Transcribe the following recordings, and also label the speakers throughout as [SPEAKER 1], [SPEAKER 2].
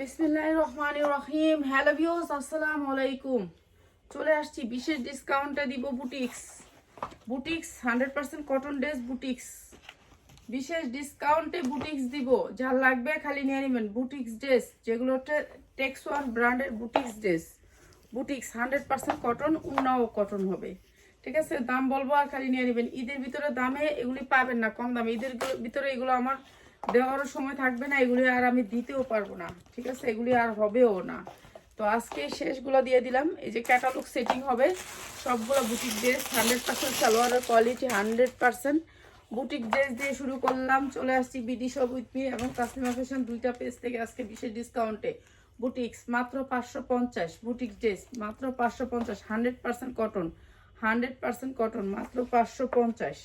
[SPEAKER 1] বিসমিল্লাহ রহমান রহিম hello views আসসালামু আলাইকুম চলে আসছি বিশেষ ডিসকাউন্টে দিব boutiques. Boutiques hundred percent cotton dress boutiques. বিশেষ ডিসকাউন্টে বুটিক্স দিব। যা লাগবে খালি নিয়ে নেবেন বুটিক্স ড্রেস যেগুলো টেক্সওয়ার ব্র্যান্ডের boutiques dress boutiques hundred percent cotton Unnao cotton হবে। ঠিক আছে? দাম বলব আর খালি নিয়ে নেবেন। ঈদের ভিতরে দামে এগুলি পাবেন না, কম দামে। ঈদের ভিতরে এগুলো আমার দেওয়ারও সময় থাকবে না, এগুলি আর আমি দিতেও পারব না, ঠিক আছে? এগুলি আর হবেও না। তো আজকে শেষগুলো দিয়ে দিলাম। এই যে ক্যাটালগ সেটিং হবে, সবগুলো বুটিক ড্রেস হান্ড্রেড পার্সেন্ট সালোয়ারের quality hundred percent boutique dress দিয়ে শুরু করলাম। চলে আসছি বিডি সব উইথ মি এবং কাস্টমার ফ্যাশন দুইটা পেজ থেকে আজকে বিশেষ ডিসকাউন্টে বুটিক্স মাত্র পাঁচশো পঞ্চাশ বুটিক ড্রেস মাত্র পাঁচশো পঞ্চাশ hundred percent cotton hundred percent cotton মাত্র পাঁচশো পঞ্চাশ।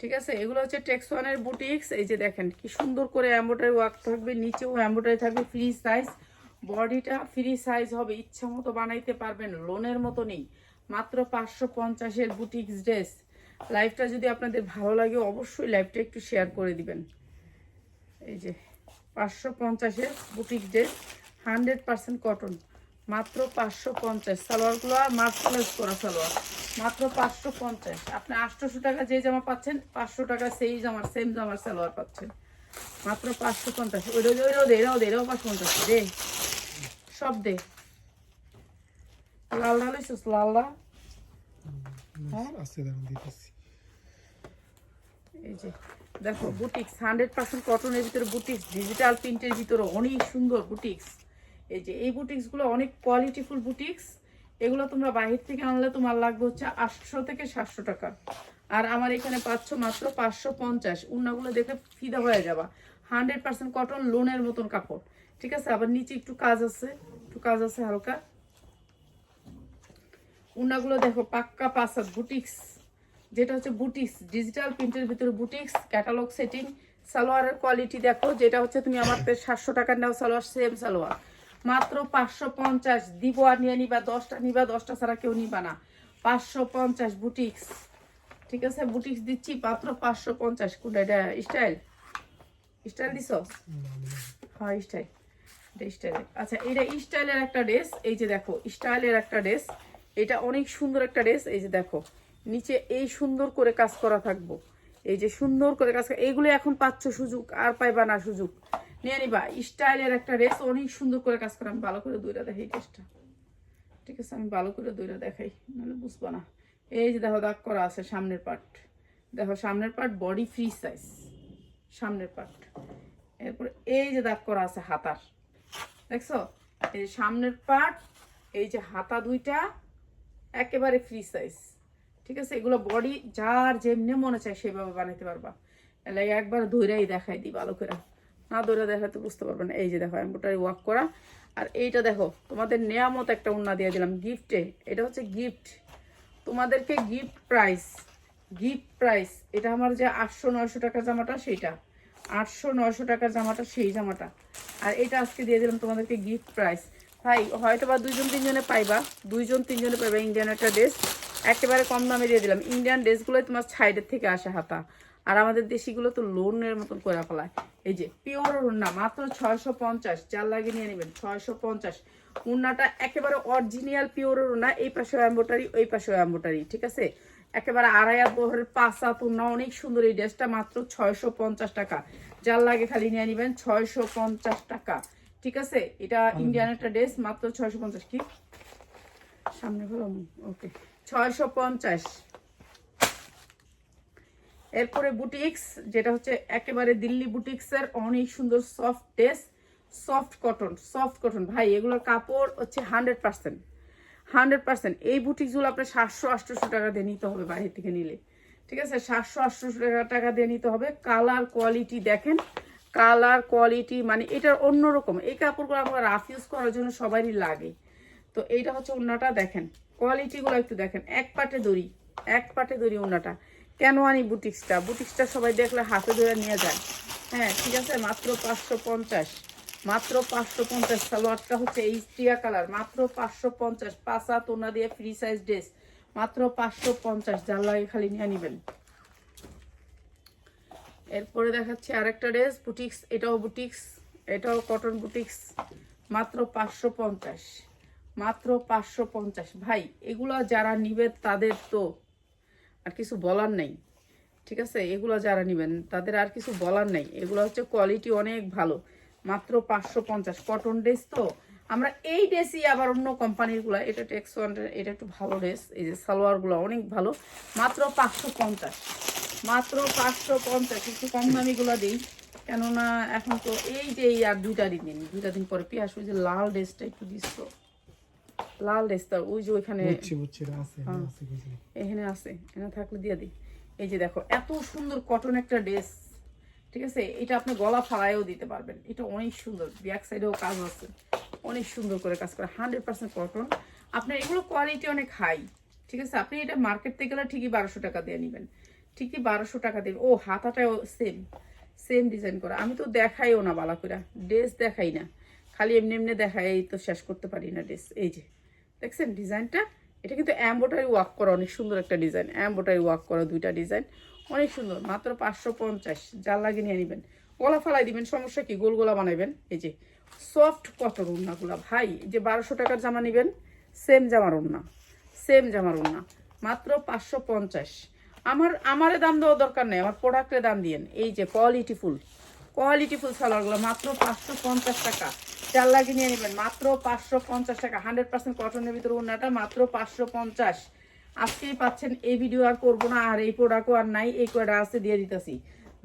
[SPEAKER 1] ঠিক আছে? এগুলো হচ্ছে টেক্স ওয়ানের বুটিক্স এই যে দেখেন, কি সুন্দর করে এম্ব্রয়ডারি ওয়ার্ক থাকবে, নিচেও এম্ব্রয়ডারি থাকবে ফ্রি সাইজ বডিটা ফ্রি সাইজ হবে, ইচ্ছা মতো বানাইতে পারবেন লোনের মতো নেই। মাত্র পাঁচশো পঞ্চাশের বুটিক্স ড্রেস লাইফটা যদি আপনাদের ভালো লাগে, অবশ্যই লাইফটা একটু শেয়ার করে দিবেন। এই যে, পাঁচশো পঞ্চাশের boutique dress hundred percent cotton মাত্র পাঁচশো পঞ্চাশ সালোয়ারগুলো মার্সেলাইজ করা সালোয়ার। মাত্র পাঁচশো পঞ্চাশ। আপনি আটশোশো টাকা যে জামা পাচ্ছেন পাঁচশো টাকা সেই জামার সেম জামার সালোয়ার পাচ্ছেন। মাত্র পাঁচশো পঞ্চাশ। ওই রোজ ওই রোদ এরাও দে এরাও পাঁচশো পঞ্চাশ। দে। সব দে। লালদা লইছিস? লালদা এই যে দেখো বুটিক্স। হান্ড্রেড পার্সেন্ট কটনের ভিতরে বুটিক্স ডিজিটাল প্রিন্টের ভিতরে অনেক সুন্দর বুটিক্স। এই যে, এই বুটিক্সগুলো অনেক কোয়ালিটিফুল বুটিক্স। এগুলো তোমরা বাহির থেকে আনলে তোমার লাগবে হচ্ছে আটশো থেকে সাতশো টাকা। আর আমার এখানে পাচ্ছ মাত্র পাঁচশো পঞ্চাশ। উন্নাগুলো দেখে ফিদা হয়ে যাবা। হান্ড্রেড পার্সেন্ট কটন লোনের মতন কাপড়। ঠিক আছে? আবার নিচে একটু কাজ আছে। একটু কাজ আছে হালকা। উন্নাগুলো দেখো, পাক্কা পাসাদ বুটিক্স। যেটা হচ্ছে বুটিক্স ডিজিটাল প্রিন্টের ভিতরে বুটিক্স ক্যাটালগ সেটিং সালোয়ারের কোয়ালিটি দেখো, যেটা হচ্ছে তুমি আমার সাতশো টাকার নাও সালোয়ার সেম সালোয়ার। মাত্র পাঁচশো পঞ্চাশ দিব আর নিয়ে নিবা দশটা নিবা দশটা ছাড়া কেউ নিবা না। পাঁচশো পঞ্চাশ বুটিক্স। ঠিক আছে, বুটিক্স দিচ্ছি, মাত্র পাঁচশো পঞ্চাশ। কোনটা, এটা স্টাইল? স্টাইল দিছ? হ্যাঁ স্টাইল। আচ্ছা এটা স্টাইলের একটা ড্রেস, এই যে দেখো, স্টাইলের একটা ড্রেস। এটা অনেক সুন্দর একটা ড্রেস, এই যে দেখো। নিচে এই সুন্দর করে কাজ করা থাকব। এই যে সুন্দর করে কাজ এইগুলো এখন পাচ্ছ সুযোগ, আর পাইবা না সুযোগ। নিয়ে নিবা। স্টাইলের একটা ড্রেস অনেক সুন্দর করে কাজ করা, আমি ভালো করে দইরা দেখাই ড্রেসটা ঠিক আছে, আমি ভালো করে দইরা দেখাই, নাহলে বুঝব না। এই যে দেখো, দাগ করা আছে সামনের পার্ট দেখো, সামনের পার্ট বডি ফ্রি সাইজ সামনের পার্ট এরপরে এই যে দাগ করা আছে হাতার। দেখছ? এই সামনের পার্ট এই যে হাতা দুইটা একেবারে ফ্রি সাইজ ঠিক আছে, এগুলো বডি যার যেমনি মনে চায় সেভাবে বানাইতে পারবা। এলে একবার ধৈরাই দেখাই দিই ভালো করে। না ধরে দেখাতে বুঝতে পারবে না এই যে দেখো এম্বোটারি ওয়ার্ক করা। আর এইটা দেখো, তোমাদের নেয়া নেয়ামত একটা উন্না দিয়ে দিলাম গিফটে এটা হচ্ছে গিফট তোমাদেরকে গিফট প্রাইস গিফট প্রাইস এটা আমার যে আটশো নয়শো টাকার জামাটা, সেইটা। আটশো নয়শো টাকার জামাটা, সেই জামাটা। আর এটা আজকে দিয়ে দিলাম তোমাদেরকে গিফট প্রাইস ভাই হয়তো বা দুইজন তিনজনে পাইবা, দুইজন তিনজনে পাইবা ইন্ডিয়ান একটা ড্রেস একেবারে কম দামে দিয়ে দিলাম। ইন্ডিয়ান ড্রেসগুলোই তোমার সাইডের থেকে আসে হাতা। আর আমাদের দেশিগুলো তো লোনের মতন করে ফেলায়। এই যে পিওর উন্না মাত্র ছয়শো পঞ্চাশ চার লাগিয়ে নিয়ে নেবেন ছয়শো পঞ্চাশ। উন্নাটা একেবারে অরিজিনাল পিওর উন্না এই পাশেও অ্যাম্বোটারি ওই পাশেও অ্যাম্বোটারি ঠিক আছে? একেবারে আড়াই বহরের পাঁচ হাত উন্না অনেক সুন্দর এই ড্রেসটা মাত্র ছয়শো পঞ্চাশ টাকা। যার লাগে খালি নিয়ে নেবেন ছয়শো পঞ্চাশ টাকা ঠিক আছে? এটা ইন্ডিয়ান একটা ড্রেস মাত্র ছয়শো পঞ্চাশ কি? সামনে ভালো ওকে ছয়শো পঞ্চাশ। এরপরে বুটিক্স, যেটা হচ্ছে একেবারে দিল্লি বুটিক্সের অনেক সুন্দর soft dress soft cotton soft cotton ভাই, এগুলোর কাপড় হচ্ছে হান্ড্রেড পার্সেন্ট হান্ড্রেড পার্সেন্ট এই বুটিক্সগুলো আপনার সাতশো, আটশোশো টাকা দিয়ে নিতে হবে বাইরে থেকে নিলে। ঠিক আছে? সাতশো, আটশোশো টাকা দিয়ে নিতে হবে। কালার কোয়ালিটি দেখেন। কালার কোয়ালিটি মানে এটার অন্যরকম। এই কাপড়গুলো আমরা রাফ ইউজ করার জন্য সবারই লাগে। তো এইটা হচ্ছে ওড়নাটা দেখেন। কোয়ালিটিগুলো একটু দেখেন। এক পাটে দড়ি, এক পাটে দড়ি ওড়নাটা কেন আনি বুটিক্সটা? বুটিক্সটা সবাই দেখলে হাতে ধরে নিয়ে যায়। হ্যাঁ ঠিক আছে? মাত্র পাঁচশো পঞ্চাশ। মাত্র পাঁচশো পঞ্চাশ। সালোয়ারটা হচ্ছে এই টিয়া কালার। মাত্র পাঁচশো পঞ্চাশ। পাঁচা তোনা দিয়ে ফ্রি সাইজ ড্রেস মাত্র পাঁচশো পঞ্চাশ। যার লাগে খালি নিয়ে নেবেন। এরপরে দেখাচ্ছি আরেকটা ড্রেস বুটিক্স। এটাও বুটিক্স। এটাও কটন বুটিক্স। মাত্র পাঁচশো পঞ্চাশ। মাত্র পাঁচশো পঞ্চাশ। ভাই, এগুলো যারা নিবে তাদের তো আর কিছু বলার নেই। ঠিক আছে? এগুলো যারা নেবেন, তাদের আর কিছু বলার নেই। এগুলো হচ্ছে কোয়ালিটি অনেক ভালো। মাত্র পাঁচশো পঞ্চাশ। কটন ড্রেস তো? আমরা এই ড্রেসই আবার অন্য কোম্পানিরগুলো এটা টেক্স এটা একটু ভালো ড্রেস এই যে সালোয়ারগুলো অনেক ভালো। মাত্র পাঁচশো পঞ্চাশ। মাত্র পাঁচশো পঞ্চাশ। একটু কম দামিগুলো দিই। কেননা এখন তো এই যে এই আর দুইটা দিন দুইটা দিন পরে পেঁয়াজ, ওই যে লাল ড্রেসটা একটু তো। লাল ড্রেসটা ওই যে ওইখানে
[SPEAKER 2] বুঝছি বুঝছি আছে আছে
[SPEAKER 1] এখানে আছে। এখানে থাকলে দিয়ে দিই। এই যে দেখো এত সুন্দর কটন একটা ড্রেস ঠিক আছে? এটা আপনি গলা দিতে পারবেন। এটা অনেক সুন্দর ব্যাক সাইডেও কাজ আছে। অনেক সুন্দর করে কাজ করে হান্ড্রেড পার্সেন্ট কটন আপনার এগুলো কোয়ালিটি অনেক হাই ঠিক আছে? আপনি এটা মার্কেট থেকে গেলে ঠিকই বারোশো টাকা দিয়ে নেবেন। ঠিকই বারোশো টাকা দিয়ে ও হাতাটাও সেম সেম ডিজাইন করা। আমি তো দেখাইও না বালা করে ড্রেস দেখাই না। খালি এমনি এমনি দেখাই এই তো শেষ করতে পারি না ড্রেস এই যে, দেখছেন ডিজাইনটা? এটা কিন্তু এম্বোটারি ওয়ার্ক করা, অনেক সুন্দর একটা ডিজাইন এম্বোটারি ওয়ার্ক করা দুইটা ডিজাইন অনেক সুন্দর। মাত্র পাঁচশো পঞ্চাশ জাল লাগিয়ে নিয়ে নেবেন। গলা ফালাই দিবেন, সমস্যা কি? গোল গোলা বানাবেন এই যে সফট কটন ওড়নাগুলা। ভাই যে বারোশো টাকার জামা নেবেন সেম জামার ওড়না। সেম জামার ওড়না। মাত্র পাঁচশো পঞ্চাশ। আমার, আমারে দাম দেওয়া দরকার নেই। আমার প্রোডাক্টের দাম দিয়েন। এই যে কোয়ালিটি ফুল কোয়ালিটি ফুল সালোয়ারগুলো মাত্র পাঁচশো পঞ্চাশ টাকা। চার লাগিয়ে নিয়ে নেবেন, মাত্র পাঁচশো পঞ্চাশ টাকা। হান্ড্রেড পার্সেন্ট কটনের ভিতরে ওনাটা মাত্র পাঁচশো পঞ্চাশ। আজকেই পাচ্ছেন, এই ভিডিও আর করব না, আর এই প্রোডাক্টও আর নাই, এই কয়টা আছে দিয়ে দিতেছি।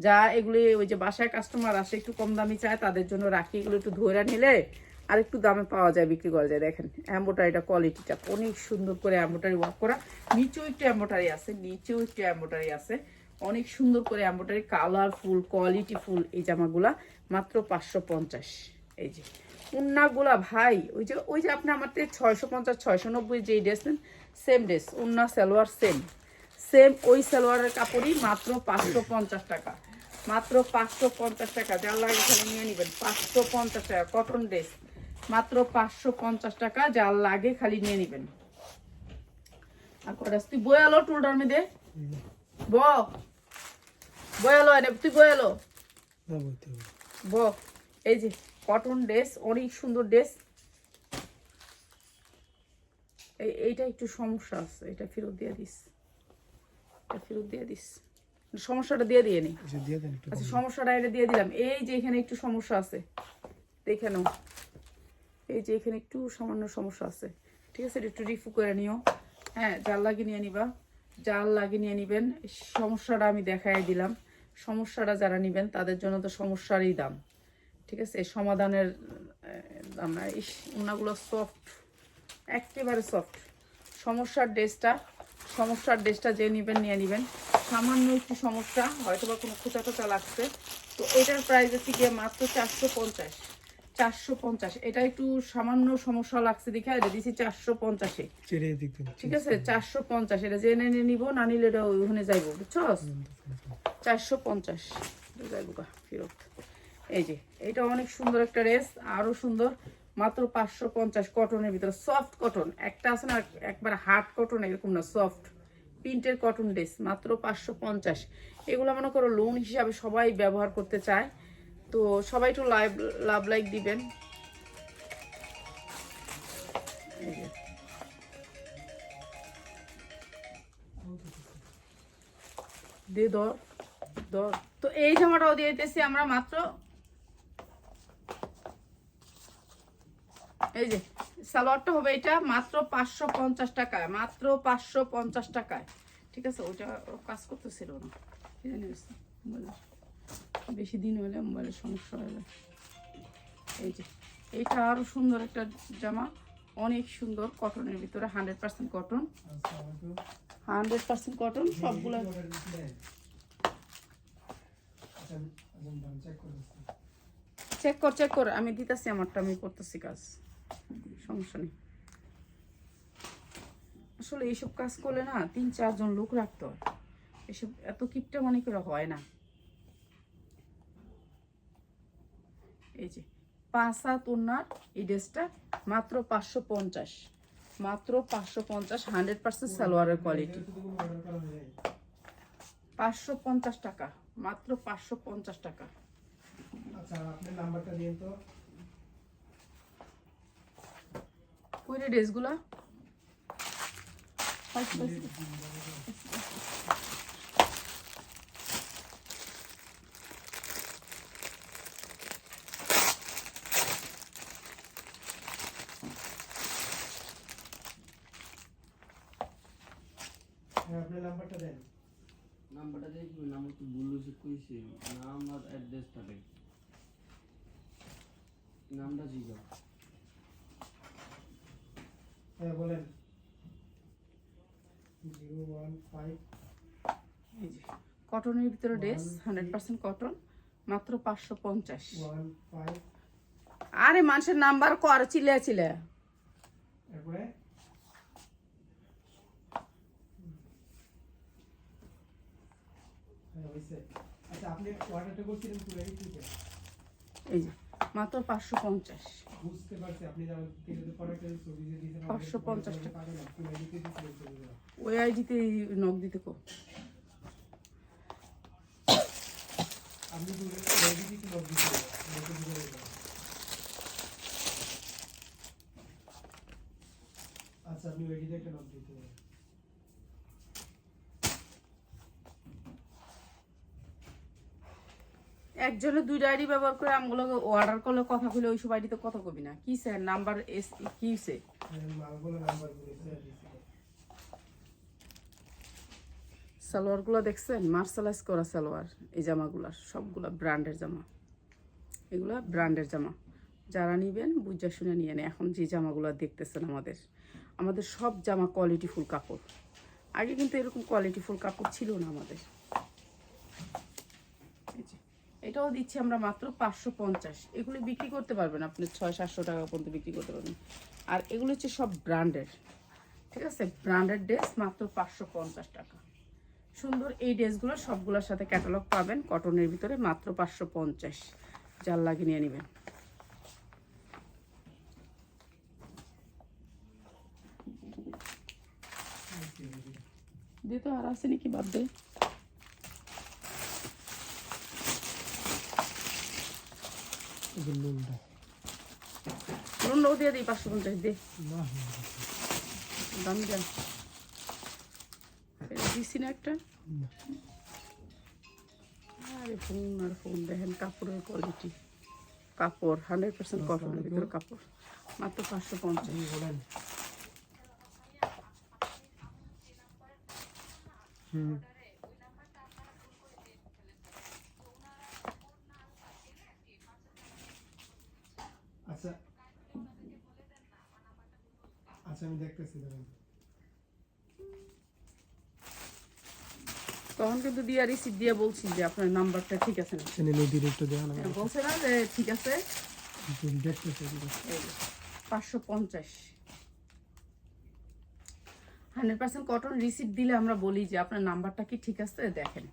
[SPEAKER 1] যা এগুলি ওই যে বাসায় কাস্টমার আসে, একটু কম দামি চায়, তাদের জন্য রাখি, এগুলো একটু ধরে নিলে আর একটু দামে পাওয়া যায়, বিক্রি করা যায়। দেখেন অ্যাম্বোটারিটা কোয়ালিটিটা অনেক সুন্দর করে অ্যাম্বোটারি ওয়ার্ক করা। নিচেও একটু অ্যাম্বোটারি আছে, নিচেও একটু অ্যাম্বোটারি আছে। অনেক সুন্দর করে এম্ব্রয়ডারি কালারফুল কোয়ালিটি ফুল এই জামাগুলা, মাত্র পাঁচশো পঞ্চাশ। এই যে, উন্নাগুলা ভাই, ওই যে ওই যে আপনি আমার থেকে ছয়শো পঞ্চাশ, ছয়শো নব্বই যেই ড্রেস নেন সেম ড্রেস উন্না, সালোয়ার সেম সেম ওই সালোয়ারের কাপড়ই মাত্র পাঁচশো পঞ্চাশ টাকা। মাত্র পাঁচশো পঞ্চাশ টাকা, যার লাগে এখানে নিয়ে নেবেন, পাঁচশো পঞ্চাশ টাকা কটন ড্রেস মাত্র পাঁচশো পঞ্চাশ টাকা, যার লাগে খালি নিয়ে নেবেন। আর কটা তুই বয়ালো টুলটার মধ্যে। ব বয়ালো এনে তুই বয়ালো ব এই যে কটন ড্রেস অনেক সুন্দর ড্রেস এইটা একটু সমস্যা আছে এটা ফেরত দিয়ে দিস। এটা ফেরত দিয়ে দিস। সমস্যাটা দিয়ে দিয়ে নি।
[SPEAKER 2] আচ্ছা
[SPEAKER 1] আচ্ছা সমস্যাটা এটা দিয়ে দিলাম। এই যে এখানে একটু সমস্যা আছে দেখে নাও। এই যে এখানে একটু সামান্য সমস্যা আছে। ঠিক আছে একটু রিফু করে নিও। হ্যাঁ জাল লাগিয়ে নিয়ে নিবা। জাল লাগিয়ে নিয়ে নিবেন। সমস্যাটা আমি দেখাই দিলাম। সমস্যাটা যারা নিবেন, তাদের জন্য তো সমস্যারই দাম। ঠিক আছে? সমাধানের দাম না এই ওনাগুলো সফট একেবারে সফট সমস্যার ড্রেসটা সমস্যার ড্রেসটা যে নেবেন, নিয়ে নেবেন। সামান্য একটু সমস্যা হয়তো বা কোনো খোঁচা টোচা লাগছে। তো এটার প্রাইস হচ্ছে গিয়ে মাত্র চারশো পঞ্চাশ। চারশো পঞ্চাশ। এটা একটু সামান্য সমস্যা লাগছে দেখে এটা দিছি চারশো পঞ্চাশে। ঠিক আছে? চারশো পঞ্চাশ। এটা জেনে নিয়ে নিবো না নিলে এটা ওখানে যাইবো বুঝছস? চারশো পঞ্চাশ। যাইবো গা ফেরত। এই যে এটা অনেক সুন্দর একটা ড্রেস আরও সুন্দর। মাত্র পাঁচশো পঞ্চাশ কটনের ভিতরে সফট কটন। একটা আছে না একবার হার্ড কটন এরকম না সফট। প্রিন্টের কটন ড্রেস মাত্র পাঁচশো পঞ্চাশ। এগুলো মনে করো লোন হিসাবে সবাই ব্যবহার করতে চায়। তো সবাই একটু লাইভ লাভ লাইক দিবেন। দে ধর ধর। তো এই জামাটাও দিয়ে দিতেছি আমরা মাত্র। এই যে, সালোয়ারটা হবে এটা মাত্র পাঁচশো পঞ্চাশ টাকায়, মাত্র পাঁচশো পঞ্চাশ টাকায়। ঠিক আছে, ওইটা কাজ করতেছিল না কি জানি হয়েছে? মোবাইলের। বেশি দিন হলে মোবাইলের সমস্যা যায়। এই যে এটা আরও সুন্দর একটা জামা। অনেক সুন্দর কটনের ভিতরে hundred percent cotton. Hundred percent cotton, সবগুলো। চেক কর চেক কর, আমি দিতেছি আমারটা, আমি করতেছি কাজ। সমস্যা নেই। আসলে এইসব কাজ করলে না তিন চারজন লোক রাখতে হয়। এসব এত কিপটা মনে করে হয় না। এই যে পাঁচ হাত ওনার এই ড্রেসটা মাত্র পাঁচশো পঞ্চাশ। মাত্র পাঁচশো পঞ্চাশ হান্ড্রেড পার্সেন্ট সালোয়ারের কোয়ালিটি পাঁচশো পঞ্চাশ টাকা মাত্র পাঁচশো পঞ্চাশ টাকা।
[SPEAKER 2] আচ্ছা আপনার নাম্বারটা দিন তো।
[SPEAKER 1] কই রে ড্রেসগুলা পাইছি, পাইছি।
[SPEAKER 2] হ্যাঁ আপনার নাম্বারটা দেন
[SPEAKER 3] নাম্বারটা দেখবেন আমার কইছে অ্যাড্রেসটা নামটা জিগা
[SPEAKER 2] হ্যাঁ বলেন। Zero one five.
[SPEAKER 1] কটনের ভিতরে ড্রেস হান্ড্রেড পার্সেন্ট কটন মাত্র পাঁচশো পঞ্চাশ।
[SPEAKER 2] One five.
[SPEAKER 1] আরে মানুষের নাম্বার কর চিলে চিলে
[SPEAKER 2] তারপরে
[SPEAKER 1] এই যে মাত্র পাঁচশো পঞ্চাশ।
[SPEAKER 2] দিয়েছেন
[SPEAKER 1] 550 টাকা। ওই আইডিতে নক দিতে কো।
[SPEAKER 2] আচ্ছা আপনি ওই একটা লগ দিতে
[SPEAKER 1] একজনে দুই আইডি ব্যবহার করে আমগুলো অর্ডার করলে কথা কইলে ওইসব আইডিতে কথা কবি না। কি স্যার নাম্বার এস কি সে? সালোয়ারগুলো দেখছেন? মার্শালাইজ করা সালোয়ার, এই জামাগুলার সবগুলা ব্র্যান্ডের জামা। এগুলা ব্র্যান্ডের জামা। যারা নিবেন, বুঝা শুনে নিয়ে নেন। এখন যে জামাগুলো দেখতেছেন আমাদের আমাদের সব জামা কোয়ালিটিফুল কাপড়। আগে কিন্তু এরকম কোয়ালিটিফুল কাপড় ছিল না আমাদের। এটাও দিচ্ছি আমরা মাত্র পাঁচশো পঞ্চাশ। এগুলি বিক্রি করতে পারবেন আপনি ছয় সাতশো টাকা পর্যন্ত বিক্রি করতে পারবেন। আর এগুলো হচ্ছে সব ব্র্যান্ডের। ঠিক আছে? ব্র্যান্ডেড ড্রেস মাত্র পাঁচশো পঞ্চাশ টাকা। সুন্দর এই ড্রেসগুলো সবগুলোর সাথে ক্যাটালগ পাবেন, কটনের ভিতরে মাত্র পাঁচশো পঞ্চাশ। জাল লাগিয়ে নিয়ে নেবেন। দিয়ে তো আর আছে নাকি বাদ দে?
[SPEAKER 2] যে
[SPEAKER 1] দিয়ে দিই পাঁচশো পঞ্চাশ দে দামি দেন দিছি না একটা। আরে ফোন আর ফোন দেখেন কাপড়ের কোয়ালিটি কাপড় হান্ড্রেড পার্সেন্ট কটনের ভিতরে কাপড় মাত্র পাঁচশো পঞ্চাশ
[SPEAKER 2] বলেন হুম আচ্ছা আচ্ছা আমি দেখতেছি দাঁড়ান
[SPEAKER 1] তখন কিন্তু দিয়া রিসিভ দিয়ে বলছি যে আপনার নাম্বারটা ঠিক আছে না।
[SPEAKER 2] নদীর দেওয়া না
[SPEAKER 1] বলছে না যে ঠিক আছে। পাঁচশো পঞ্চাশ। হান্ড্রেড পার্সেন্ট কটন রিসিভ দিলে আমরা বলি যে আপনার নাম্বারটা কি ঠিক আছে দেখেন।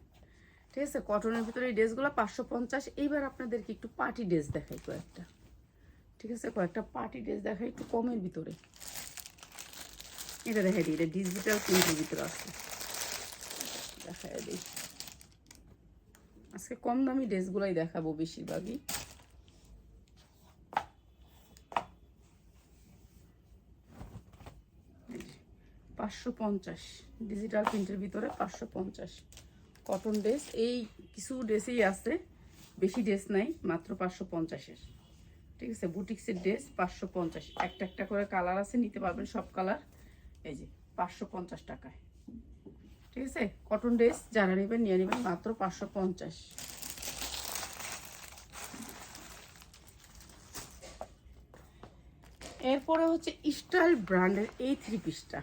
[SPEAKER 1] ঠিক আছে কটনের ভিতরে এই ড্রেসগুলো পাঁচশো পঞ্চাশ। এইবার আপনাদেরকে একটু পার্টি ড্রেস দেখাই কয়েকটা। ঠিক আছে কয়েকটা পার্টি ড্রেস দেখাই একটু কমের ভিতরে। এটা দেখাই দিই এটা ডিজিটাল প্রিন্টের ভিতরে আছে দেখাই দিই আজকে কম দামি ড্রেসগুলোই দেখাবো বেশিরভাগই পাঁচশো পঞ্চাশ ডিজিটাল প্রিন্টের ভিতরে পাঁচশো পঞ্চাশ কটন ড্রেস এই কিছু ড্রেসেই আছে বেশি ড্রেস নাই মাত্র পাঁচশো পঞ্চাশের ঠিক আছে বুটিক্সের ড্রেস পাঁচশো পঞ্চাশ একটা একটা করে কালার আছে নিতে পারবেন সব কালার এই যে, পাঁচশো পঞ্চাশ টাকায়। ঠিক আছে? কটন ড্রেস যারা নেবেন, নিয়ে নেবেন মাত্র পাঁচশো পঞ্চাশ। এরপরে হচ্ছে স্টাইল ব্র্যান্ডের এই থ্রি পিসটা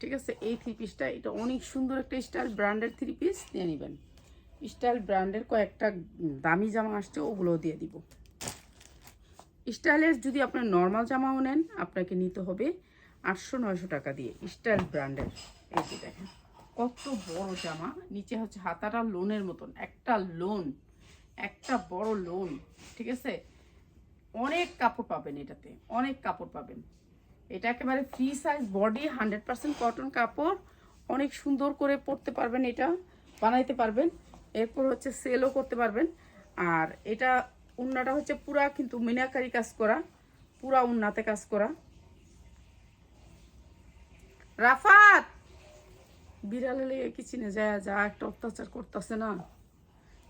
[SPEAKER 1] ঠিক আছে? এই থ্রি পিসটা এটা অনেক সুন্দর একটা স্টাইল ব্র্যান্ডের থ্রি পিস নিয়ে নেবেন। স্টাইল ব্র্যান্ডের কয়েকটা দামি জামা আসছে, ওগুলোও দিয়ে দিব। স্টাইলের যদি আপনার নর্মাল জামাও নেন, আপনাকে নিতে হবে আটশো নয়শো টাকা দিয়ে স্টাইল ব্র্যান্ডের। এই যে দেখেন, কত বড় জামা। নিচে হচ্ছে হাতাটা লোনের মতন, একটা লোন, একটা বড় লোন, ঠিক আছে? অনেক কাপড় পাবেন এটাতে, অনেক কাপড় পাবেন। এটা একেবারে free size body hundred percent cotton কাপড়, অনেক সুন্দর করে পরতে পারবেন এটা, বানাইতে পারবেন। এরপর হচ্ছে সেলও করতে পারবেন। আর এটা উন্নাটা হচ্ছে পুরা কিন্তু মিনাকারি কাজ করা, পুরা উন্নাতে কাজ করা। রাফাত! বিড়ালে লেগে কি চিনে যায়? যা একটা অত্যাচার করতেছে না।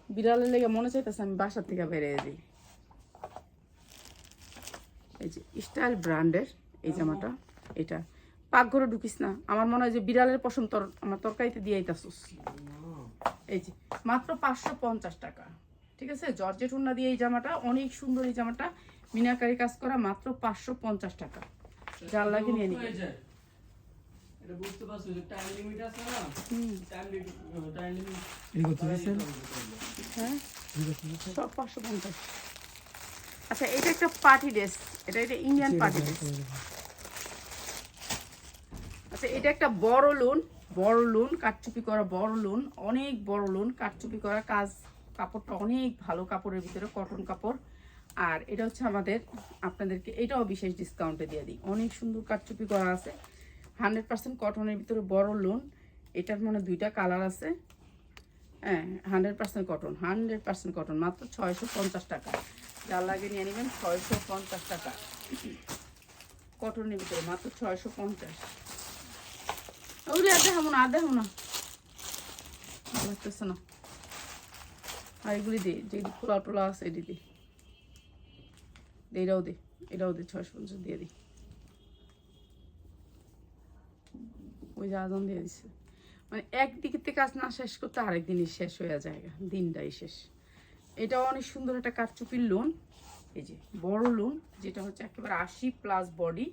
[SPEAKER 1] বিড়ালে লেগে মনে চাইতেছে আমি বাসা থেকে বেরিয়ে দিই এই যে স্টাইল ব্র্যান্ডের এই জামাটা এটা। পাকঘরে ঢুকিস না। আমার মনে হয় যে বিড়ালের পশম তোর আমার তরকারিতে দিয়ে আইতাছিস। এই যে মাত্র পাঁচশো পঞ্চাশ টাকা। ঠিক আছে? জর্জেট উন্না দিয়ে এই জামাটা অনেক সুন্দর এই জামাটা। মিনাকারি কাজ করা মাত্র পাঁচশো পঞ্চাশ টাকা। যার লাগে নিয়ে নিবে।
[SPEAKER 3] যায়। এটা বুঝতে পারছ যে টাইম লিমিট আছে না? টাইম লিমিট টাইম লিমিট
[SPEAKER 2] এই কত দিয়েছেন?
[SPEAKER 1] হ্যাঁ? সব আচ্ছা এটা একটা পার্টি ড্রেস এটা এটা ইন্ডিয়ান পার্টি ড্রেস আচ্ছা এটা একটা বড় লোন বড় লোন কাটচুপি করা বড় লোন অনেক বড় লোন কাটচুপি করা কাজ কাপড়টা অনেক ভালো কাপড়ের ভিতরে কটন কাপড়। আর এটা হচ্ছে আমাদের আপনাদেরকে এটাও বিশেষ ডিসকাউন্টে দিয়ে দিই। অনেক সুন্দর কাটচুপি করা আছে। হান্ড্রেড পার্সেন্ট কটনের ভিতরে বড় লোন এটার মানে দুইটা কালার আছে। হ্যাঁ hundred percent cotton hundred percent cotton মাত্র ছয়শো পঞ্চাশ টাকা। যার লাগে নিয়ে নেবেন ছয়শো পঞ্চাশ টাকা। কটনের ভিতরে মাত্র ছয়শো পঞ্চাশ। ওগুলি আর দেখাবো না, আর দেখাবো না। লাগতেছে না। আর এগুলি দে, যে খোলা টোলা আছে, এটি দে। এটাও দে এটাও দে, ছয়শো পঞ্চাশ দিয়ে দিই ওই যে আজান দিয়ে দিছে। মানে একদিকে কাজ না শেষ করতে আরেক দিনই শেষ হয়ে যায় দিনটাই শেষ। এটা অনেক সুন্দর একটা কারচুপির লোন এই যে বড় লোন যেটা হচ্ছে একেবারে আশি প্লাস বডি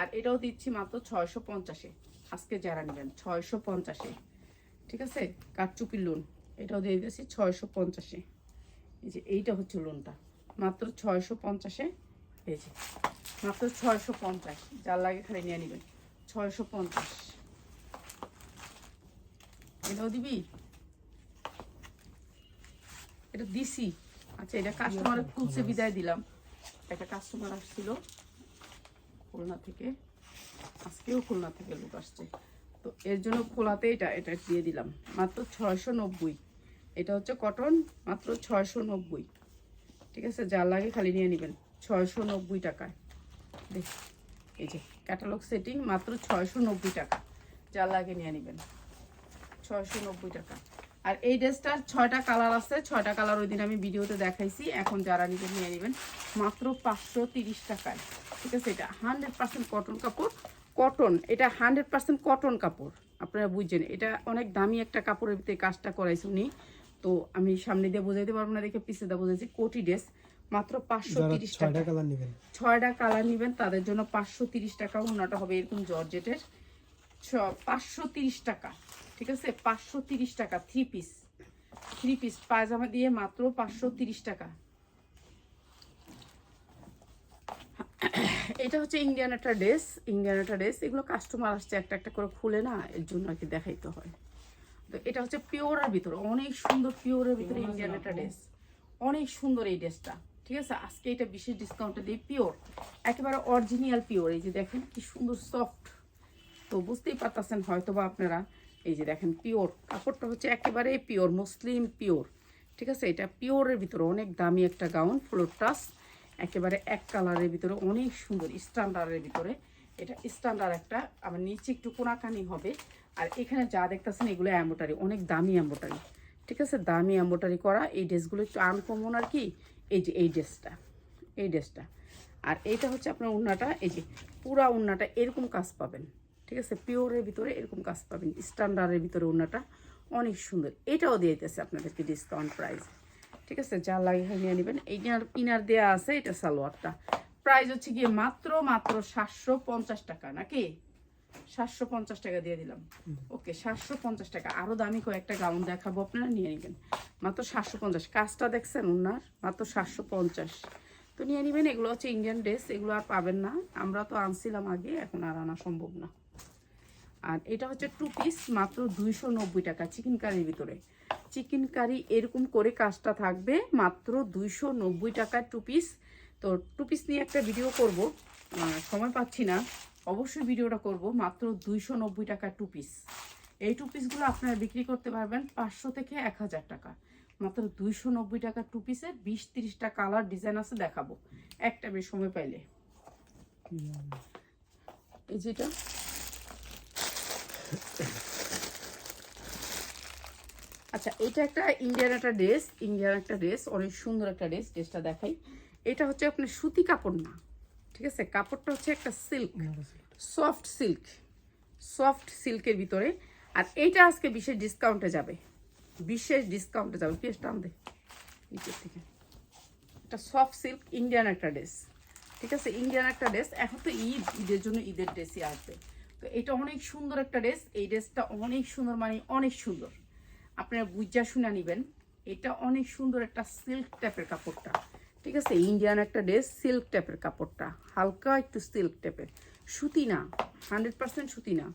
[SPEAKER 1] আর এটাও দিচ্ছি মাত্র ছয়শো পঞ্চাশে। আজকে যারা নেবেন, ছয়শো পঞ্চাশে। ঠিক আছে? কারচুপির লোন এটাও দিয়ে দিয়েছি ছয়শো পঞ্চাশে। এই যে এইটা হচ্ছে লোনটা মাত্র ছয়শো পঞ্চাশে, এই যে মাত্র ছয়শো পঞ্চাশ। যার লাগে খালি নিয়ে নেবেন। ছয়শো পঞ্চাশ। এটাও দিবি? এটা দিছি। আচ্ছা এটা কাস্টমার খুলছে বিদায় দিলাম। একটা কাস্টমার আসছিল খুলনা থেকে। আজকেও খুলনা থেকে লোক আসছে। তো এর জন্য খোলাতে এটা এটা দিয়ে দিলাম। মাত্র ছয়শো নব্বই। এটা হচ্ছে কটন মাত্র ছয়শো নব্বই। ঠিক আছে? যা লাগে খালি নিয়ে নেবেন। ছয়শো নব্বই টাকায়। দেখ এই যে ক্যাটালগ সেটিং মাত্র ছয়শো নব্বই টাকা। যা লাগে নিয়ে নেবেন। ছয়শো নব্বই টাকা। আর এই ড্রেসটার ছয়টা কালার আছে ছয়টা কালার ওই দিন আমি ভিডিওতে দেখাইছি এখন যারা নিতে নিয়ে নেবেন মাত্র পাঁচশো তিরিশ টাকায়। ঠিক আছে এটা হান্ড্রেড পার্সেন্ট কটন কাপড়। কটন এটা হান্ড্রেড পার্সেন্ট কটন কাপড় আপনারা বুঝছেন। এটা অনেক দামি একটা কাপড়ের ভিতরে কাজটা করাইছে উনি। তো আমি সামনে দিয়ে বোঝাইতে পারব না দেখে পিছিয়ে দিয়ে বোঝাইছি কোটি ড্রেস মাত্র পাঁচশো তিরিশ টাকা। ছয়টা কালার নেবেন তাদের জন্য পাঁচশো তিরিশ টাকা ওনাটা হবে এরকম জর্জেটের। ছ- পাঁচশো তিরিশ টাকা। ঠিক আছে? পাঁচশো তিরিশ টাকা থ্রি পিস থ্রি পিস পায়জামা দিয়ে মাত্র পাঁচশো তিরিশ টাকা। এটা হচ্ছে ইন্ডিয়ান একটা ড্রেস ইন্ডিয়ান একটা ড্রেস এগুলো কাস্টমার আসছে একটা একটা করে খুলে না এর জন্য আর কি দেখাইতে হয়। তো এটা হচ্ছে পিওরের ভিতরে অনেক সুন্দর পিওরের ভিতরে ইন্ডিয়ান একটা ড্রেস অনেক সুন্দর এই ড্রেসটা ঠিক আছে? আজকে এটা বিশেষ ডিসকাউন্টে দিই পিওর একেবারে অরিজিনাল পিওর এই যে দেখেন কি সুন্দর সফট তো বুঝতেই পারতেছেন হয়তো বা আপনারা। এই যে দেখেন পিওর, কাপড়টা হচ্ছে একেবারে পিওর, মুসলিম পিওর, ঠিক আছে? এটা পিওরের ভিতরে অনেক দামি একটা গাউন, ফ্লোর টাস, একেবারে এক কালারের ভিতরে, অনেক সুন্দর স্ট্যান্ডার্ডের ভিতরে। এটা স্ট্যান্ডার্ড একটা আমার নিচে একটু কোনাকানি হবে। আর এখানে যা দেখতেছেন, এগুলো অ্যাম্বোটারি অনেক দামি অ্যাম্বোটারি ঠিক আছে? দামি অ্যাম্বোটারি করা, এই ড্রেসগুলো একটু আনকমন আর কি, এই যে, এই ড্রেসটা এই ড্রেসটা। আর এইটা হচ্ছে আপনার উন্নাটা, এই যে, পুরা উন্নাটা এরকম কাজ পাবেন। ঠিক আছে? পিওরের ভিতরে এরকম কাজ পাবেন। স্ট্যান্ডার্ডের ভিতরে উন্নাটা অনেক সুন্দর। এটাও দিয়ে দিতেছে আপনাদেরকে ডিসকাউন্ট প্রাইস ঠিক আছে? যা লাগে হয় নিয়ে নেবেন। এইটার ইনার দেওয়া আছে এটা সালোয়ারটা। প্রাইস হচ্ছে গিয়ে মাত্র মাত্র সাতশো পঞ্চাশ টাকা নাকি? সাতশো পঞ্চাশ টাকা দিয়ে দিলাম। ওকে সাতশো পঞ্চাশ টাকা। আরও দামি কয়েকটা গাউন দেখাবো আপনারা নিয়ে নেবেন। মাত্র সাতশো পঞ্চাশ। কাজটা দেখছেন ওনার? মাত্র সাতশো পঞ্চাশ। তো নিয়ে নেবেন। এগুলো হচ্ছে ইন্ডিয়ান ড্রেস এগুলো আর পাবেন না। আমরা তো আনছিলাম আগে এখন আর আনা সম্ভব না। আর এটা হচ্ছে টু পিস মাত্র দুইশো নব্বই টাকা চিকেন কারির ভিতরে। চিকেন কারি এরকম করে কাজটা থাকবে, মাত্র দুইশো নব্বই টাকার টু পিস তো টু পিস নিয়ে একটা ভিডিও করব সময় পাচ্ছি না। অবশ্যই ভিডিওটা করব, মাত্র দুইশো নব্বই টাকা টু পিস এই টু পিসগুলো আপনারা বিক্রি করতে পারবেন পাঁচশো থেকে এক হাজার টাকা। মাত্র দুইশো নব্বই টাকা টু পিসে বিশ তিরিশটা কালার ডিজাইন আছে দেখাবো। একটা বেশ সময় পাইলে। এই যেটা আচ্ছা এটা একটা ইন্ডিয়ান একটা ড্রেস ইন্ডিয়ান একটা ড্রেস অনেক সুন্দর একটা ড্রেস ড্রেসটা দেখাই। এটা হচ্ছে আপনার সুতি কাপড় না ঠিক আছে? কাপড়টা হচ্ছে একটা সিল্ক সফট সিল্ক সফট সিল্কের ভিতরে। আর এইটা আজকে বিশেষ ডিসকাউন্টে যাবে বিশেষ ডিসকাউন্টে যাবে। পেস্ট টান দে নিচের থেকে। এটা সফট সিল্ক ইন্ডিয়ান একটা ড্রেস ঠিক আছে? ইন্ডিয়ান একটা ড্রেস এখন তো ঈদ ঈদের জন্য ঈদের ড্রেসই আসবে। তো এটা অনেক সুন্দর একটা ড্রেস। এই ড্রেসটা অনেক সুন্দর মানে অনেক সুন্দর। আপনারা বুঝা শুনে নেবেন, এটা অনেক সুন্দর একটা সিল্ক টাইপের কাপড়টা। ঠিক আছে? ইন্ডিয়ান একটা ড্রেস সিল্ক টাইপের কাপড়টা। হালকা একটু সিল্ক টাইপের সুতি না হান্ড্রেড পার্সেন্ট সুতি না।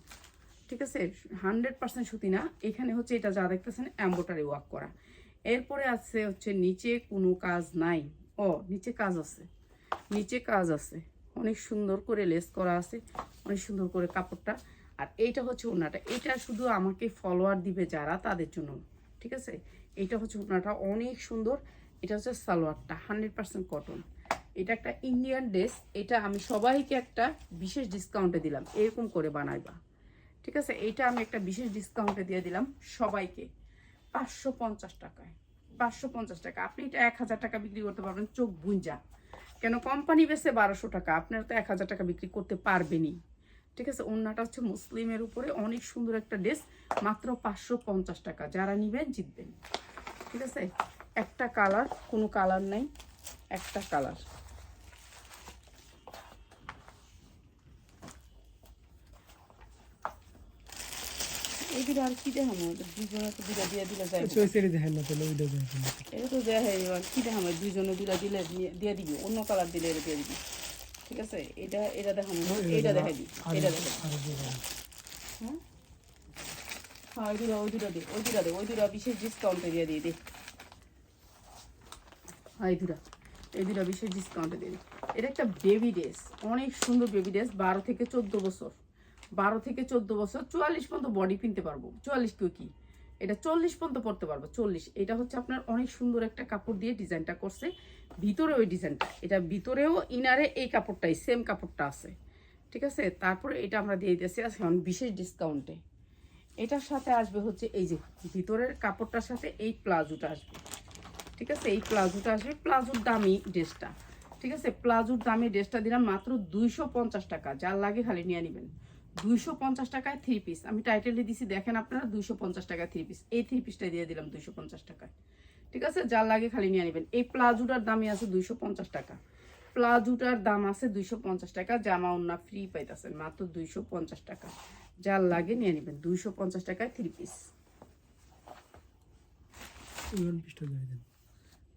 [SPEAKER 1] ঠিক আছে? হান্ড্রেড পার্সেন্ট সুতি না। এখানে হচ্ছে এটা যা দেখতেছেন এম্বোটারি ওয়ার্ক করা। এরপরে আছে হচ্ছে, নিচে কোনো কাজ নাই। ও, নিচে কাজ আছে। নিচে কাজ আছে। অনেক সুন্দর করে লেস করা আছে, অনেক সুন্দর করে কাপড়টা। আর এইটা হচ্ছে ওনাটা এটা শুধু আমাকে ফলোয়ার দিবে যারা, তাদের জন্য। ঠিক আছে? এটা হচ্ছে ওনাটা অনেক সুন্দর। এটা হচ্ছে সালোয়ারটা, হান্ড্রেড পার্সেন্ট কটন। এটা একটা ইন্ডিয়ান ড্রেস। এটা আমি সবাইকে একটা বিশেষ ডিসকাউন্টে দিলাম। এরকম করে বানাইবা। ঠিক আছে? এটা আমি একটা বিশেষ ডিসকাউন্টে দিয়ে দিলাম সবাইকে। পাঁচশো পঞ্চাশ টাকায়। পাঁচশো পঞ্চাশ টাকা। আপনি এটা এক হাজার টাকা বিক্রি করতে পারবেন। চোখ বুঞ্জা কেন কোম্পানি বেসে বারোশো টাকা? আপনারা তো এক হাজার টাকা বিক্রি করতে পারবেনই। ঠিক আছে অন্যটা হচ্ছে মুসলিমের উপরে অনেক সুন্দর একটা ড্রেস মাত্র পাঁচশো পঞ্চাশ টাকা। যারা নেবেন, জিতবেন। ঠিক আছে? একটা কালার কোনো কালার নাই, একটা কালার এই আর কি দেখামো দুজনে তো দুটা দিয়ে দিলে যায়
[SPEAKER 2] আচ্ছা, দেখেন না তাহলে ওইটা দেখেন
[SPEAKER 1] এটা তো দেখাই এবার কি দেখামো দুজনে দুটা দিলে দিয়ে- দিয়ে দিবি অন্য কালার দিলে এটা দিয়ে দিবি। ঠিক আছে? এটা এটা দেখামো এটা দেখাই দিই এটা দেখাই হ্যাঁ? হ্যাঁ ওই দুটা ওই দুটা দে ওই দুটা দে ওই দুটা বিশেষ ডিসকাউন্টে দিয়ে দে হ্যাঁ এই দুটা এই দুটা বিশেষ ডিসকাউন্টে দিয়ে দিই এটা একটা বেবি ড্রেস অনেক সুন্দর বেবি ড্রেস বারো থেকে চোদ্দ বছর। বারো থেকে চোদ্দ বছর চুয়াল্লিশ পর্যন্ত বডি কিনতে পারব। চুয়াল্লিশ কেউ কি? এটা চল্লিশ পর্যন্ত পড়তে পারব, চল্লিশ। এটা হচ্ছে আপনার অনেক সুন্দর একটা কাপড় দিয়ে ডিজাইনটা করছে। ভিতরে ওই ডিজাইনটা, এটা ভিতরেও ইনারে এই কাপড়টাই সেম কাপড়টা আছে। ঠিক আছে? তারপরে এটা আমরা দিয়ে দিয়েছি এখন বিশেষ ডিসকাউন্টে এটার সাথে আসবে হচ্ছে এই যে ভিতরের কাপড়টার সাথে এই প্লাজোটা আসবে। ঠিক আছে? এই প্লাজোটা আসবে, প্লাজোর দামি ড্রেসটা। ঠিক আছে? প্লাজোর দামি ড্রেসটা দিলাম মাত্র দুইশো পঞ্চাশ টাকা, যার লাগে খালি নিয়ে নেবেন। দুইশো পঞ্চাশ টাকায় থ্রি পিস আমি টাইটেলে দিছি দেখেন আপনারা দুইশো পঞ্চাশ টাকায় থ্রি পিস এই থ্রি পিসটা দিয়ে দিলাম দুইশো পঞ্চাশ টাকায়। ঠিক আছে? যার লাগে খালি নিয়ে নেবেন। এই প্লাজোটার দামই আছে দুইশো পঞ্চাশ টাকা। প্লাজোটার দাম আছে দুইশো পঞ্চাশ টাকা জামা ওন্না ফ্রি পাইতেছেন মাত্র দুইশো পঞ্চাশ টাকা। যার লাগে নিয়ে নেবেন দুইশো পঞ্চাশ টাকায় থ্রি পিস।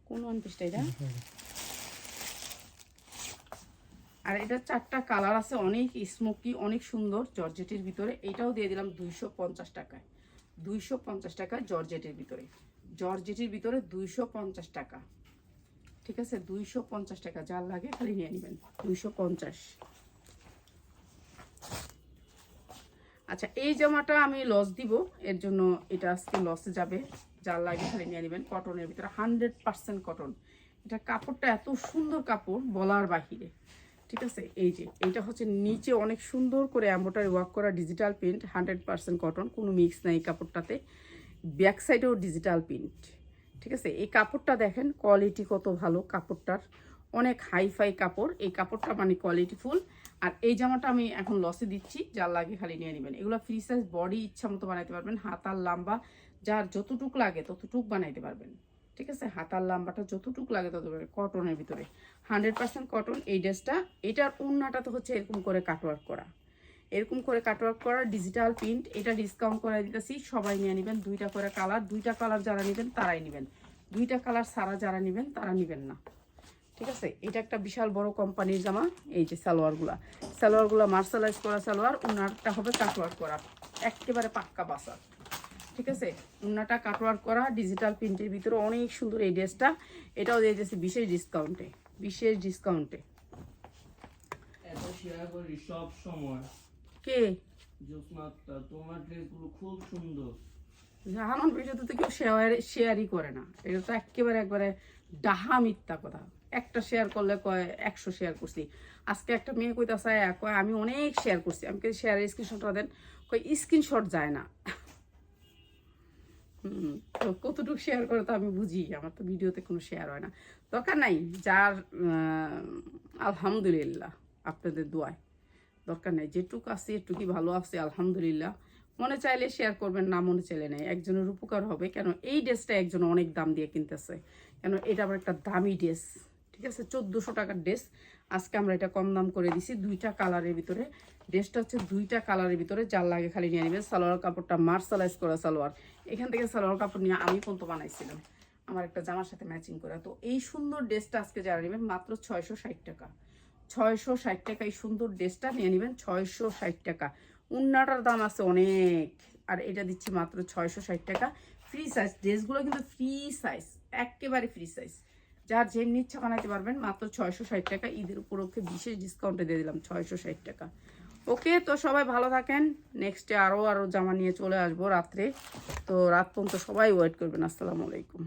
[SPEAKER 1] কোন ওয়ান পিসটা এটা। আর এটা চারটা কালার আছে, অনেক স্মোকি, অনেক সুন্দর জর্জেটের ভিতরে। এটাও দিয়ে দিলাম দুইশো পঞ্চাশ টাকায়। দুইশো পঞ্চাশ টাকা জর্জেটের ভিতরে। জর্জেটের ভিতরে দুইশো পঞ্চাশ টাকা। ঠিক আছে? দুইশো পঞ্চাশ টাকা, যার লাগে খালি নিয়ে নেবেন। দুইশো পঞ্চাশ। আচ্ছা এই জামাটা আমি লস দিব। এর জন্য এটা আজকে লসে যাবে। যার লাগে খালি নিয়ে নেবেন। কটনের ভিতরে হান্ড্রেড পার্সেন্ট কটন এটা কাপড়টা এত সুন্দর কাপড়, বলার বাহিরে। ঠিক আছে? এই যে এইটা হচ্ছে নিচে অনেক সুন্দর করে অ্যাম্বোটারি ওয়ার্ক করা digital print hundred percent cotton কোনো মিক্স নাই এই কাপড়টাতে। ব্যাক সাইডেও ডিজিটাল প্রিন্ট ঠিক আছে? এই কাপড়টা দেখেন কোয়ালিটি কত ভালো কাপড়টার। অনেক হাই ফাই কাপড়, এই কাপড়টা মানে কোয়ালিটি ফুল আর এই জামাটা আমি এখন লসে দিচ্ছি, যার লাগে খালি নিয়ে নেবেন। এগুলো ফ্রি সাইজ বডি ইচ্ছা মতো বানাইতে পারবেন, হাতার লম্বা, যার যতটুক লাগে ততটুক বানাইতে পারবেন। ঠিক আছে? হাতার লম্বাটা যতটুকু লাগে তত কটনের ভিতরে। হান্ড্রেড পার্সেন্ট কটন এই ড্রেসটা এটার ওড়নাটা তো হচ্ছে এরকম করে কাটওয়ার্ক করা। এরকম করে কাটওয়ার্ক করা ডিজিটাল প্রিন্ট এটা ডিসকাউন্ট করে দিতেছি। সবাই নিয়ে নেবেন। দুইটা করে কালার দুইটা কালার যারা নেবেন তারাই নেবেন। দুইটা কালার সারা যারা নেবেন তারা নেবেন না। ঠিক আছে? এটা একটা বিশাল বড় কোম্পানির জামা, এই যে সালোয়ারগুলা সালোয়ারগুলা মার্শালাইজ করা সালোয়ার উনারটা হবে কাটওয়ার্ক করা। একেবারে পাক্কা বাসা ঠিক আছে? উন্নাটা কাটওয়ার্ক করা ডিজিটাল প্রিন্টের ভিতরে অনেক সুন্দর এই ড্রেসটা। এটাও দিয়ে দিয়েছে বিশেষ ডিসকাউন্টে বিশেষ ডিসকাউন্টে
[SPEAKER 3] এত শেয়ার করি সব সময়।
[SPEAKER 1] কে?
[SPEAKER 3] তোমার ড্রেসগুলো খুব সুন্দর।
[SPEAKER 1] জাহানোর ভিডিওতে তো কেউ শেয়ার শেয়ারই করে না। এটা তো একেবারে একবারে ডাহা মিথ্যা কথা। একটা শেয়ার করলে কয় একশো শেয়ার করছি। আজকে একটা মেয়ে কইতাছে কয় আমি অনেক শেয়ার করছি। আমাকে শেয়ারের স্ক্রিনশটটা দেন। কয় স্ক্রিনশট যায় না। তো কতটুকু শেয়ার করে তো আমি বুঝি, আমার তো ভিডিওতে কোনো শেয়ার হয় না। দরকার নাই, যার আলহামদুলিল্লাহ আপনাদের দোয়ায়। দরকার নেই, যেটুকু আছে, এটুকুই ভালো আছে, আলহামদুলিল্লাহ। মনে চাইলে শেয়ার করবেন, না মনে চাইলে নেই। একজনের উপকার হবে, কেন এই ড্রেসটা একজন অনেক দাম দিয়ে কিনতেছে। কেন এটা আবার একটা দামি ড্রেস, ঠিক আছে? চোদ্দোশো টাকার ড্রেস। আজকে আমরা এটা কম দাম করে দিছি, দুইটা কালারের ভিতরে। ড্রেসটা হচ্ছে দুইটা কালারের ভিতরে, যার লাগে খালি নিয়ে নেবেন, সালোয়ার কাপড়টা মার্শালাইজ করা সালোয়ার। এখান থেকে সালোয়ার কাপড় নিয়ে আমি পর্যন্ত বানাইছিলাম। আমার একটা জামার সাথে ম্যাচিং করা। তো এই সুন্দর ড্রেসটা আজকে যারা নেবেন, মাত্র ছয়শো ষাট টাকা। ছয়শো ষাট টাকা এই সুন্দর ড্রেসটা নিয়ে নেবেন, ছয়শো ষাট টাকা। উন্নাটার দাম আছে অনেক। আর এটা দিচ্ছি মাত্র ছয়শো ষাট টাকা। ফ্রি সাইজ ড্রেসগুলো কিন্তু ফ্রি সাইজ একেবারে ফ্রি সাইজ যার যেমনি ইচ্ছা বানাইতে পারবেন, মাত্র ছয়শো ষাট টাকা। ঈদের উপলক্ষে বিশেষ ডিসকাউন্টে দিয়ে দিলাম ছয়শো ষাট টাকা। ওকে, তো সবাই ভালো থাকেন। নেক্সটে আরও আরও জামা নিয়ে চলে আসব রাত্রে। তো রাত পর্যন্ত সবাই ওয়েট করবেন। আসসালামু আলাইকুম।